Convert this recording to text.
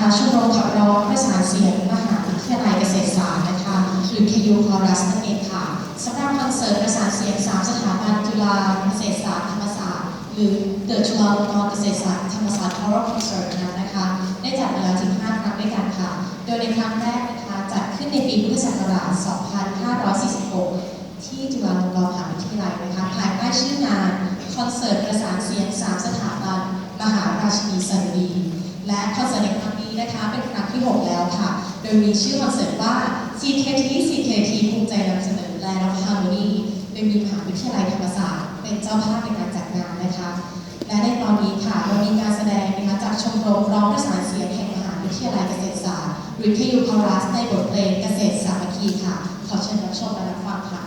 นะคะชมรมขับร้องประสานเสียงมหาวิทยาลัยเกษตรศาสตร์นะคะหรือ KU Chorus นั่นเองค่ะสำหรับคอนเสิร์ตประสานเสียง 3 สถาบันจุฬาเกษตรศาสตร์ธรรมศาสตร์หรือ The จุฬาลงกรณ์เกษตรศาสตร์ธรรมศาสตร์ Choral Concert นั้นนะคะ ได้จัดมาแล้วถึง5ครั้งด้วยกันค่ะ โดยในครั้งแรกนะคะจัดขึ้นในปีพุทธศักราช 2546 ที่จุฬาลงกรณ์มหาวิทยาลัยนะคะภายใต้ชื่องานคอนเสิร์ตประสานเสียง 3 สถาบันมหาราชินีสรุดีและคอนเสิร์ตในครั้ง นี้นะคะ เป็นครั้งที่ 6 แล้วค่ะ โดยมีชื่อคอนเสิร์ตว่า CKT CKT ภูมิใจนำเสนอ Land of Harmony โดยมีมหาวิทยาลัยธรรมศาสตร์ เป็นเจ้าภาพในการจัดงานนะคะ และในตอนนี้ค่ะเรามีการแสดงนะคะจากชมรมร้องประสานเสียงแห่งมหาวิทยาลัยเกษตรศาสตร์หรือ KU Chorus ในบทเพลงเกษตรสามัคคีค่ะ ขอเชิญรับชมและรับฟังค่ะ